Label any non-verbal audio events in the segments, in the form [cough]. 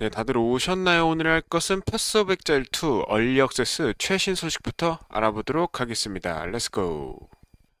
네, 다들 오셨나요? 오늘 할 것은 패스 오브 엑자일 2 얼리 액세스 최신 소식부터 알아보도록 하겠습니다. 렛츠고!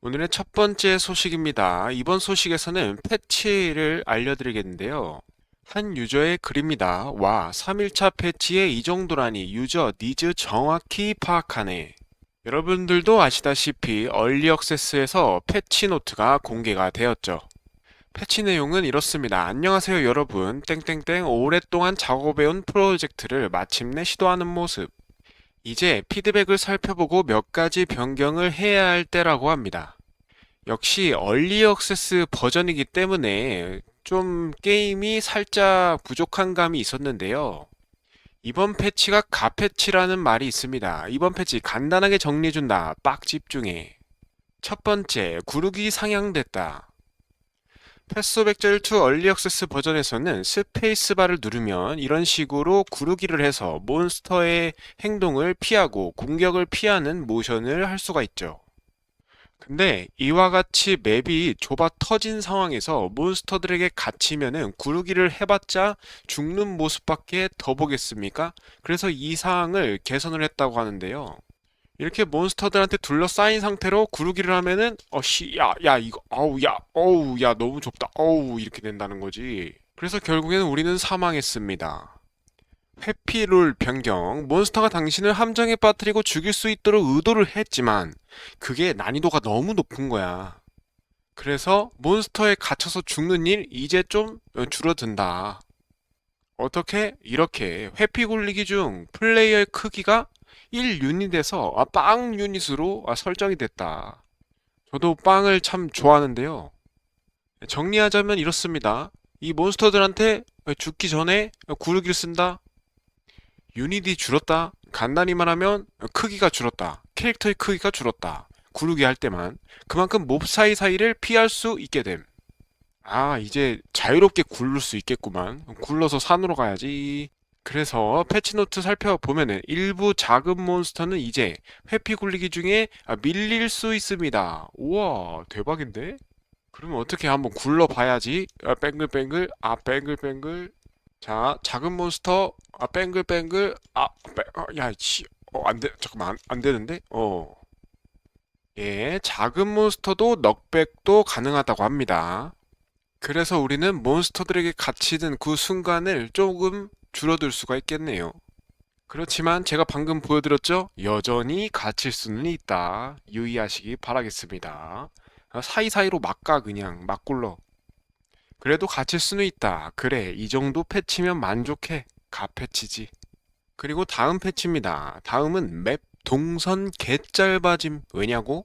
오늘의 첫 번째 소식입니다. 이번 소식에서는 패치를 알려드리겠는데요. 한 유저의 글입니다. 와, 3일차 패치에 이 정도라니 유저 니즈 정확히 파악하네. 여러분들도 아시다시피 얼리 액세스에서 패치 노트가 공개가 되었죠. 패치 내용은 이렇습니다. 안녕하세요 여러분. 땡땡땡 오랫동안 작업해온 프로젝트를 마침내 시도하는 모습. 이제 피드백을 살펴보고 몇 가지 변경을 해야 할 때라고 합니다. 역시 얼리 액세스 버전이기 때문에 좀 게임이 살짝 부족한 감이 있었는데요. 이번 패치가 가패치라는 말이 있습니다. 이번 패치 간단하게 정리해준다. 빡 집중해. 첫 번째, 구르기 상향됐다. 패스 오브 엑자일 2 얼리 액세스 버전에서는 스페이스바를 누르면 이런 식으로 구르기를 해서 몬스터의 행동을 피하고 공격을 피하는 모션을 할 수가 있죠. 근데 이와 같이 맵이 좁아 터진 상황에서 몬스터들에게 갇히면은 구르기를 해봤자 죽는 모습밖에 더 보겠습니까? 그래서 이 사항을 개선을 했다고 하는데요. 이렇게 몬스터들한테 둘러싸인 상태로 구르기를 하면은 어씨 야 야 이거 어우 야 어우 야 너무 좁다 어우 이렇게 된다는 거지. 그래서 결국에는 우리는 사망했습니다. 회피룰 변경 몬스터가 당신을 함정에 빠뜨리고 죽일 수 있도록 의도를 했지만 그게 난이도가 너무 높은 거야. 그래서 몬스터에 갇혀서 죽는 일 이제 좀 줄어든다. 어떻게? 이렇게 회피 굴리기 중 플레이어의 크기가 1유닛에서 아, 빵 유닛으로 아, 설정이 됐다. 저도 빵을 참 좋아하는데요. 정리하자면 이렇습니다. 이 몬스터들한테 죽기 전에 구르기를 쓴다. 유닛이 줄었다. 간단히 말하면 크기가 줄었다. 캐릭터의 크기가 줄었다. 구르기 할 때만 그만큼 몹 사이사이를 피할 수 있게 됨. 아, 이제 자유롭게 굴를 수 있겠구만. 굴러서 산으로 가야지. 그래서 패치노트 살펴보면은 일부 작은 몬스터는 이제 회피 굴리기 중에 아, 밀릴 수 있습니다. 우와, 대박인데? 그러면 어떻게 한번 굴러봐야지. 아, 뱅글뱅글, 아, 뱅글뱅글. 자, 작은 몬스터, 아, 뱅글뱅글, 아, 뱅, 어, 야, 씨, 어, 안 돼, 잠깐만, 안, 안 되는데? 어. 예, 작은 몬스터도 넉백도 가능하다고 합니다. 그래서 우리는 몬스터들에게 갇히는 그 순간을 조금 줄어들 수가 있겠네요. 그렇지만 제가 방금 보여드렸죠? 여전히 갇힐 수는 있다. 유의하시기 바라겠습니다. 아, 사이사이로 막가 그냥 막 굴러. 그래도 갇힐 수는 있다. 그래, 이 정도 패치면 만족해. 가패치지. 그리고 다음 패치입니다. 다음은 맵 동선 개짧아짐. 왜냐고?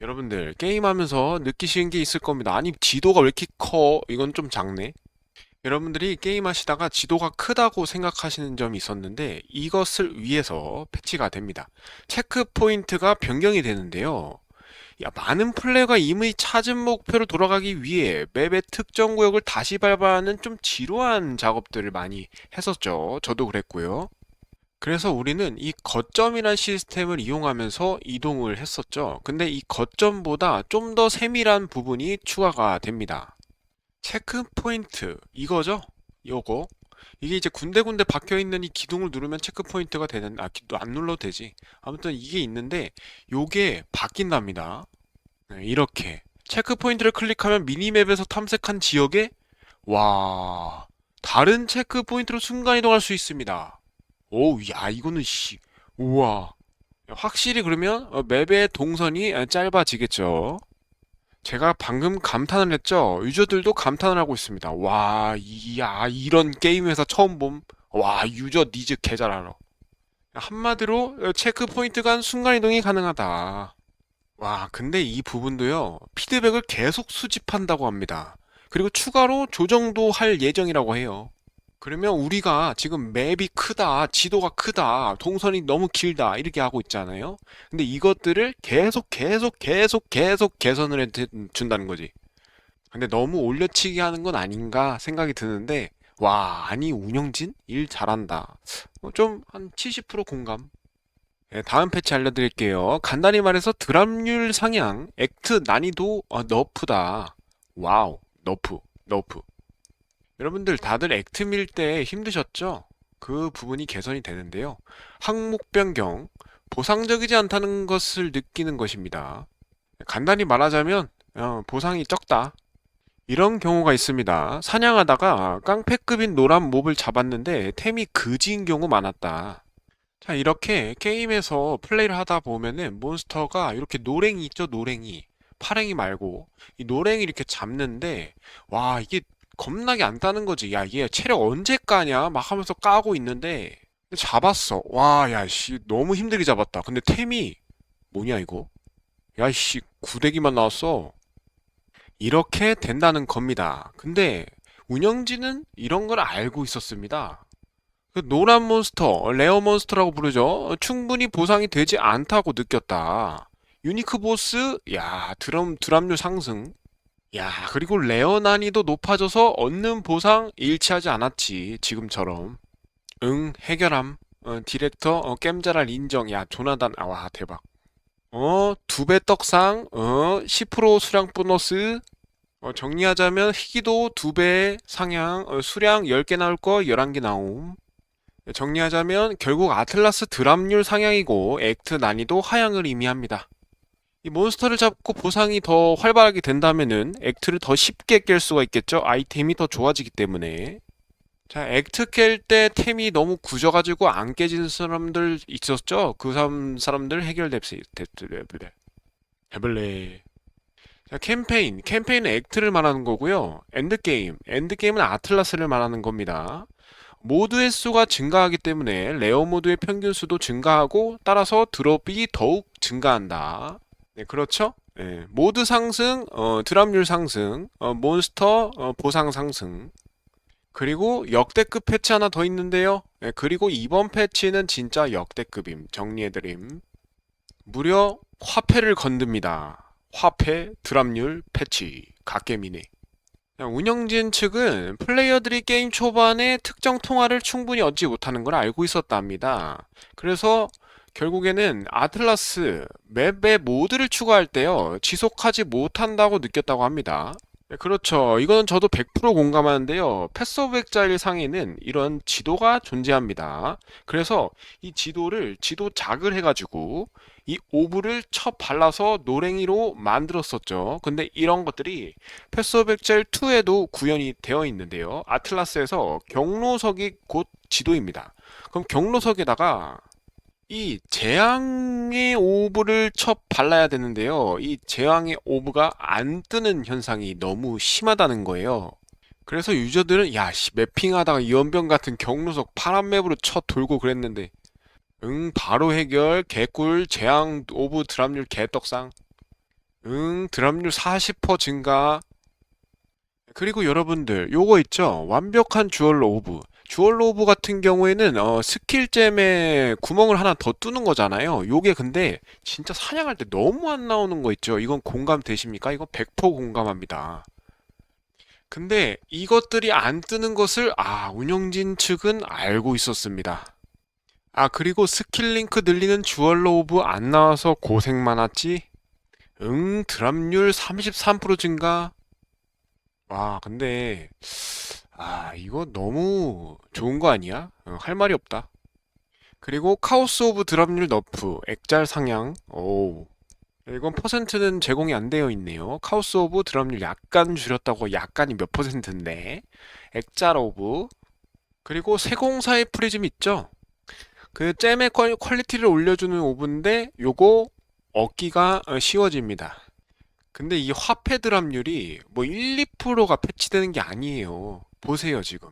여러분들 게임하면서 느끼시는 게 있을 겁니다. 아니 지도가 왜 이렇게 커? 이건 좀 작네. 여러분들이 게임하시다가 지도가 크다고 생각하시는 점이 있었는데 이것을 위해서 패치가 됩니다. 체크 포인트가 변경이 되는데요. 야, 많은 플레이어가 이미 찾은 목표로 돌아가기 위해 맵의 특정 구역을 다시 밟아야 하는 좀 지루한 작업들을 많이 했었죠. 저도 그랬고요. 그래서 우리는 이 거점이란 시스템을 이용하면서 이동을 했었죠. 근데 이 거점보다 좀 더 세밀한 부분이 추가가 됩니다. 체크 포인트. 이거죠? 요거. 이게 이제 군데군데 박혀 있는 이 기둥을 누르면 체크 포인트가 되는 아 안 눌러도 되지. 아무튼 이게 있는데 요게 바뀐답니다. 네, 이렇게. 체크 포인트를 클릭하면 미니맵에서 탐색한 지역에 와 다른 체크 포인트로 순간 이동할 수 있습니다. 오우 야 이거는 씨 우와. 확실히 그러면 어, 맵의 동선이 짧아지겠죠 제가 방금 감탄을 했죠. 유저들도 감탄을 하고 있습니다. 와, 이야, 이런 게임 회사 처음 봄. 와, 유저 니즈 개잘 알아. 한마디로 체크 포인트 간 순간 이동이 가능하다. 와, 근데 이 부분도요, 피드백을 계속 수집한다고 합니다. 그리고 추가로 조정도 할 예정이라고 해요. 그러면 우리가 지금 맵이 크다, 지도가 크다, 동선이 너무 길다, 이렇게 하고 있잖아요. 근데 이것들을 계속, 계속, 계속, 계속 개선을 해 준다는 거지. 근데 너무 올려치기 하는 건 아닌가 생각이 드는데, 와, 아니, 운영진? 일 잘한다. 어, 좀, 한 70% 공감. 네, 다음 패치 알려드릴게요. 간단히 말해서 드랍률 상향, 액트 난이도 어, 너프다. 와우, 너프, 너프. 여러분들 다들 액트 밀 때 힘드셨죠? 그 부분이 개선이 되는데요. 항목 변경, 보상적이지 않다는 것을 느끼는 것입니다. 간단히 말하자면 어, 보상이 적다. 이런 경우가 있습니다. 사냥하다가 깡패급인 노란 몹을 잡았는데 템이 그지인 경우 많았다. 자, 이렇게 게임에서 플레이를 하다 보면은 몬스터가 이렇게 노랭이 있죠, 노랭이. 파랭이 말고 이 노랭이 이렇게 잡는데 와, 이게 겁나게 안 따는 거지. 야, 얘 체력 언제 까냐? 막 하면서 까고 있는데 잡았어. 와, 야, 씨, 너무 힘들게 잡았다. 근데 템이 뭐냐, 이거? 야, 씨, 구데기만 나왔어. 이렇게 된다는 겁니다. 근데 운영진은 이런 걸 알고 있었습니다. 그 노란 몬스터, 레어 몬스터라고 부르죠. 충분히 보상이 되지 않다고 느꼈다. 유니크 보스, 야, 드럼, 드랍률 상승. 야, 그리고 레어 난이도 높아져서 얻는 보상 일치하지 않았지. 지금처럼. 응, 해결함. 어, 디렉터, 어, 겜자랄 인정. 야, 조나단, 아, 와, 대박. 어, 두 배 떡상, 어, 10% 수량 보너스, 어, 정리하자면 희귀도 두 배 상향, 어, 수량 10개 나올 거 11개 나옴. 정리하자면 결국 아틀라스 드랍률 상향이고 액트 난이도 하향을 의미합니다. 이 몬스터를 잡고 보상이 더 활발하게 된다면은 액트를 더 쉽게 깰 수가 있겠죠? 아이템이 더 좋아지기 때문에. 자, 액트 깰 때 템이 너무 굳어가지고 안 깨지는 사람들 있었죠? 그 사람, 사람들 해결됐어요. 해블레. 자, 캠페인. 캠페인은 액트를 말하는 거고요. 엔드게임. 엔드게임은 아틀라스를 말하는 겁니다. 모드의 수가 증가하기 때문에 레어 모드의 평균 수도 증가하고 따라서 드롭이 더욱 증가한다. 네, 그렇죠? 네, 모드 상승, 어, 드랍률 상승, 어, 몬스터 어, 보상 상승. 그리고 역대급 패치 하나 더 있는데요. 네, 그리고 이번 패치는 진짜 역대급임. 정리해드림. 무려 화폐를 건듭니다. 화폐 드랍률 패치. 갓게미네. 운영진 측은 플레이어들이 게임 초반에 특정 통화를 충분히 얻지 못하는 걸 알고 있었답니다. 그래서 결국에는 아틀라스 맵의 모드를 추가할 때요 지속하지 못한다고 느꼈다고 합니다. 네, 그렇죠. 이건 저도 100% 공감하는데요. 패스 오브 엑자일 상에는 이런 지도가 존재합니다. 그래서 이 지도를 지도 작을 해가지고 이 오브를 쳐 발라서 노랭이로 만들었었죠. 근데 이런 것들이 패스 오브 엑자일 2에도 구현이 되어 있는데요. 아틀라스에서 경로석이 곧 지도입니다. 그럼 경로석에다가 이 재앙의 오브를 쳐 발라야 되는데요. 이 재앙의 오브가 안 뜨는 현상이 너무 심하다는 거예요. 그래서 유저들은 야, 씨, 맵핑하다가 연병 같은 경로석 파란 맵으로 쳐 돌고 그랬는데 응, 바로 해결, 개꿀, 재앙 오브 드랍률 개떡상. 응, 드랍률 40% 증가. 그리고 여러분들, 요거 있죠? 완벽한 주얼 오브. 주얼 오브 같은 경우에는 어, 스킬잼에 구멍을 하나 더 뚫는 거잖아요. 요게 근데 진짜 사냥할 때 너무 안 나오는 거 있죠. 이건 공감 되십니까? 이건 100% 공감합니다. 근데 이것들이 안 뜨는 것을 아, 운영진 측은 알고 있었습니다. 아, 그리고 스킬 링크 늘리는 주얼로 오브 안 나와서 고생 많았지? 응, 드랍률 33% 증가? 와, 근데 아, 이거 너무 좋은 거 아니야? 어, 할 말이 없다. 그리고 카오스 오브 드랍률 너프, 액잘 상향. 오. 이건 퍼센트는 제공이 안 되어 있네요. 카오스 오브 드랍률 약간 줄였다고 약간이 몇 퍼센트인데. 액잘 오브. 그리고 세공사의 프리즘 있죠? 그 잼의 퀄리티를 올려주는 오브인데 요거 얻기가 어, 쉬워집니다. 근데 이 화폐 드랍률이 뭐 1, 2%가 패치되는 게 아니에요. 보세요, 지금.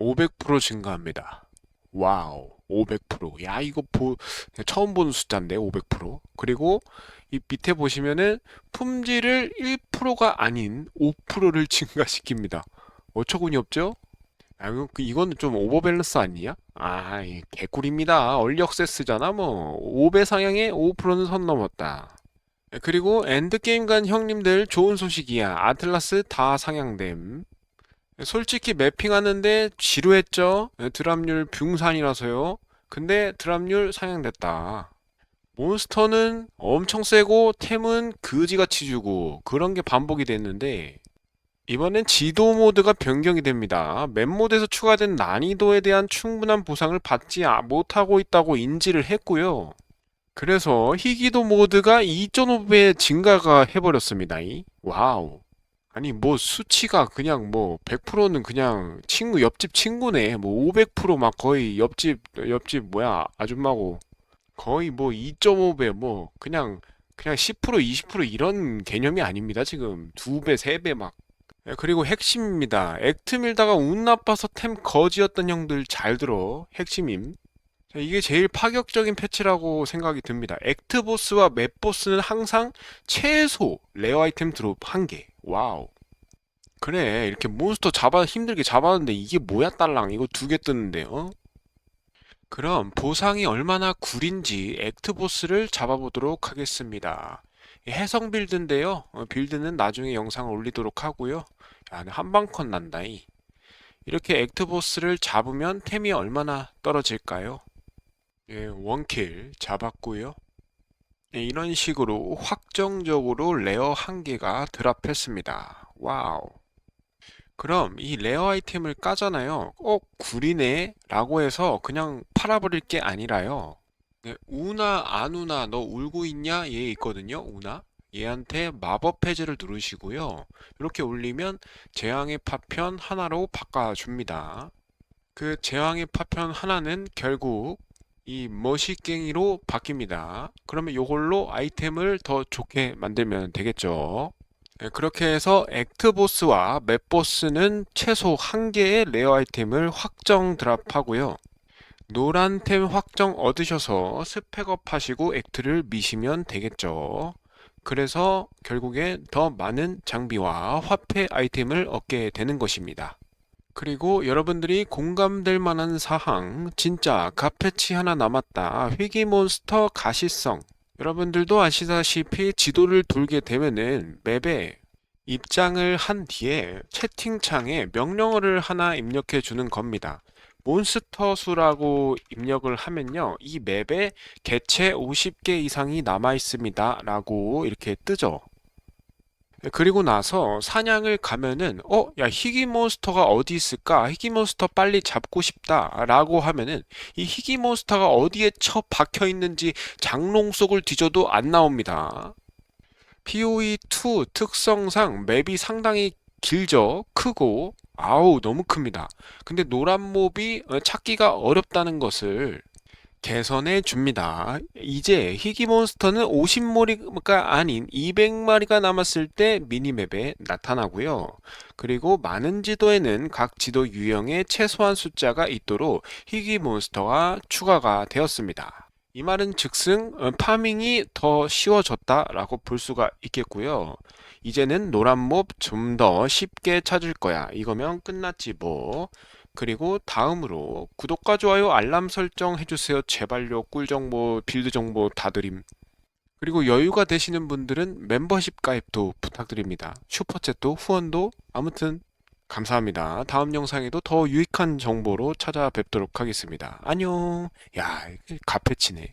500% 증가합니다. 와우, 500%. 야, 이거 보, 처음 보는 숫자인데, 500%. 그리고 이 밑에 보시면은 품질을 1%가 아닌 5%를 [laughs] 증가시킵니다. 어처구니 없죠? 아, 그, 이거는 좀 오버밸런스 아니야? 아, 개꿀입니다. 얼리 억세스잖아, 뭐. 5배 상향에 5%는 선 넘었다. 그리고 엔드게임 간 형님들 좋은 소식이야. 아틀라스 다 상향됨. 솔직히 매핑하는데 지루했죠? 드랍률 붕산이라서요. 근데 드랍률 상향됐다. 몬스터는 엄청 세고 템은 그지같이 주고 그런 게 반복이 됐는데 이번엔 지도 모드가 변경이 됩니다. 맵 모드에서 추가된 난이도에 대한 충분한 보상을 받지 아- 못하고 있다고 인지를 했고요. 그래서 희귀도 모드가 2.5배 증가가 해버렸습니다. 이. 와우. 아니 뭐 수치가 그냥 뭐 100%는 그냥 친구 옆집 친구네. 뭐 500%막 거의 옆집 옆집 뭐야 아줌마고 거의 뭐 2.5배 뭐 그냥 그냥 10% 20% 이런 개념이 아닙니다. 지금 두 배, 세배 막. 예, 그리고 핵심입니다. 액트 밀다가 운 나빠서 템 거지였던 형들 잘 들어. 핵심임. 자, 이게 제일 파격적인 패치라고 생각이 듭니다. 액트 보스와 맵 보스는 항상 최소 레어 아이템 드롭 한 개. 와우. 그래, 이렇게 몬스터 잡아 힘들게 잡았는데 이게 뭐야 딸랑 이거 두 개 뜨는데 어? 그럼 보상이 얼마나 구린지 액트 보스를 잡아보도록 하겠습니다. 이 해성 빌드인데요. 어, 빌드는 나중에 영상을 올리도록 하고요. 야, 한방컷 난다이. 이렇게 액트 보스를 잡으면 템이 얼마나 떨어질까요? 예, 원킬 잡았고요. 예, 이런 식으로 확정적으로 레어 한 개가 드랍했습니다. 와우. 그럼 이 레어 아이템을 까잖아요. 어, 구리네? 라고 해서 그냥 팔아버릴 게 아니라요. 네, 우나, 아누나, 너 울고 있냐? 얘 있거든요. 우나. 얘한테 마법 해제를 누르시고요. 이렇게 올리면 재앙의 파편 하나로 바꿔줍니다. 그 재앙의 파편 하나는 결국 이 머시갱이로 바뀝니다. 그러면 이걸로 아이템을 더 좋게 만들면 되겠죠. 네, 그렇게 해서 액트보스와 맵보스는 최소 한 개의 레어 아이템을 확정 드랍하고요. 노란 템 확정 얻으셔서 스펙업 하시고 액트를 미시면 되겠죠. 그래서 결국에 더 많은 장비와 화폐 아이템을 얻게 되는 것입니다. 그리고 여러분들이 공감될 만한 사항, 진짜 갓패치 하나 남았다. 회기몬스터 가시성. 여러분들도 아시다시피 지도를 돌게 되면은 맵에 입장을 한 뒤에 채팅창에 명령어를 하나 입력해 주는 겁니다. 몬스터 수라고 입력을 하면요. 이 맵에 개체 50개 이상이 남아 있습니다. 라고 이렇게 뜨죠. 그리고 나서 사냥을 가면은 어, 야, 희귀 몬스터가 어디 있을까? 희귀 몬스터 빨리 잡고 싶다라고 하면은 이 희귀 몬스터가 어디에 처 박혀 있는지 장롱 속을 뒤져도 안 나옵니다. POE2 특성상 맵이 상당히 길죠? 크고 아우 너무 큽니다. 근데 노란 몹이 어, 찾기가 어렵다는 것을 개선해 줍니다. 이제 희귀 몬스터는 50마리가 아닌 200마리가 남았을 때 미니맵에 나타나고요. 그리고 많은 지도에는 각 지도 유형의 최소한 숫자가 있도록 희귀 몬스터가 추가가 되었습니다. 이 말은 즉슨 어, 파밍이 더 쉬워졌다라고 볼 수가 있겠고요. 이제는 노란 몹 좀 더 쉽게 찾을 거야. 이거면 끝났지 뭐. 그리고 다음으로 구독과 좋아요 알람 설정 해주세요. 제발요. 꿀 정보, 빌드 정보 다 드림. 그리고 여유가 되시는 분들은 멤버십 가입도 부탁드립니다. 슈퍼챗도 후원도 아무튼 감사합니다. 다음 영상에도 더 유익한 정보로 찾아뵙도록 하겠습니다. 안녕. 야, 갓패치네.